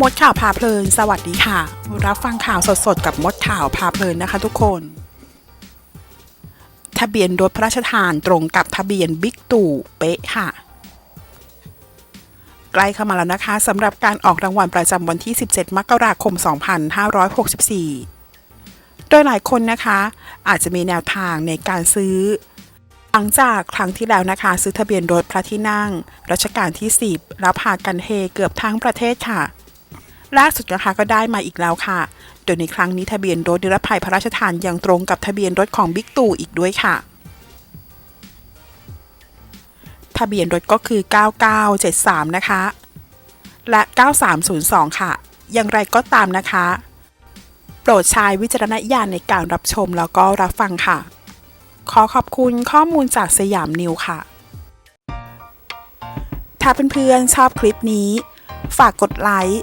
มดข่าวพาเพลิน สวัสดีค่ะ รับฟังข่าวสดๆ กับมดข่าวพาเพลินนะคะทุกคน ทะเบียนรถพระราชทานตรงกับทะเบียนบิ๊กตู่เป๊ะค่ะ ใกล้เข้ามาแล้วนะคะสำหรับการออกรางวัลประจำวันที่ 17 มกราคม 2564 โดยหลายคนนะคะ อาจจะมีแนวทางในการซื้อหลังจากครั้งที่แล้วนะคะ ซื้อทะเบียนรถพระที่นั่ง รัชกาลที่ 10 แล้วพากันเฮเกือบทั้งประเทศค่ะ ล่าสุดนะคะก็ได้มาอีกแล้วค่ะ โดยในครั้งนี้ทะเบียนรถนิรภัยพระราชทานยังตรงกับทะเบียนรถของบิ๊กตู่อีกด้วยค่ะ ทะเบียนรถก็คือ 9973 นะคะ และ 9302 ค่ะ อย่างไรก็ตามนะคะ โปรดใช้วิจารณญาณในการรับชมแล้วก็รับฟังค่ะ ขอขอบคุณข้อมูลจากสยามนิวค่ะ ถ้าเพื่อนๆชอบคลิปนี้ ฝากกดไลค์